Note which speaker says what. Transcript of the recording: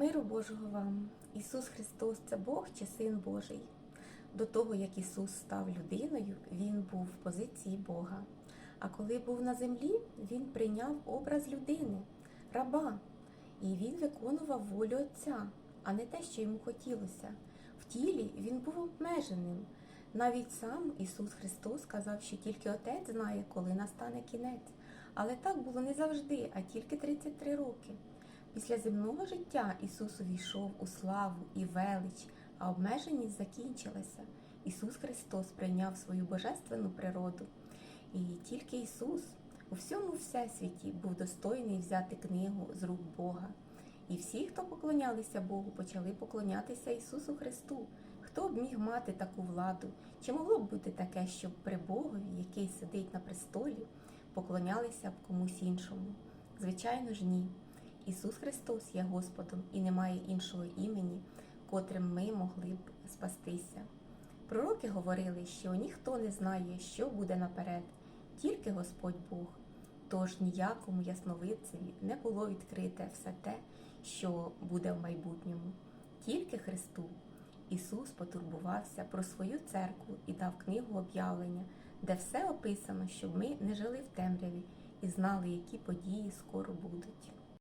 Speaker 1: Миру Божого вам! Ісус Христос це Бог чи Син Божий. До того, як Ісус став людиною, Він був в позиції Бога. А коли був на землі, Він прийняв образ людини, раба, і Він виконував волю Отця, а не те, що йому хотілося. В тілі він був обмеженим. Навіть сам Ісус Христос сказав, що тільки Отець знає, коли настане кінець. Але так було не завжди, а тільки 33 роки. Після земного життя Ісус увійшов у славу і велич, а обмеженість закінчилася. Ісус Христос прийняв свою божественну природу. І тільки Ісус у всьому всесвіті був достойний взяти книгу з рук Бога. І всі, хто поклонялися Богу, почали поклонятися Ісусу Христу. Хто б міг мати таку владу? Чи могло б бути таке, щоб при Богові, який сидить на престолі, поклонялися б комусь іншому? Звичайно ж, ні. Ісус Христос є Господом і немає іншого імені, котрим ми могли б спастися. Пророки говорили, що ніхто не знає, що буде наперед, тільки Господь Бог. Тож ніякому ясновидцеві не було відкрите все те, що буде в майбутньому, тільки Христу. Ісус потурбувався про свою церкву і дав книгу об'явлення, де все описано, щоб ми не жили в темряві і знали, які події скоро будуть.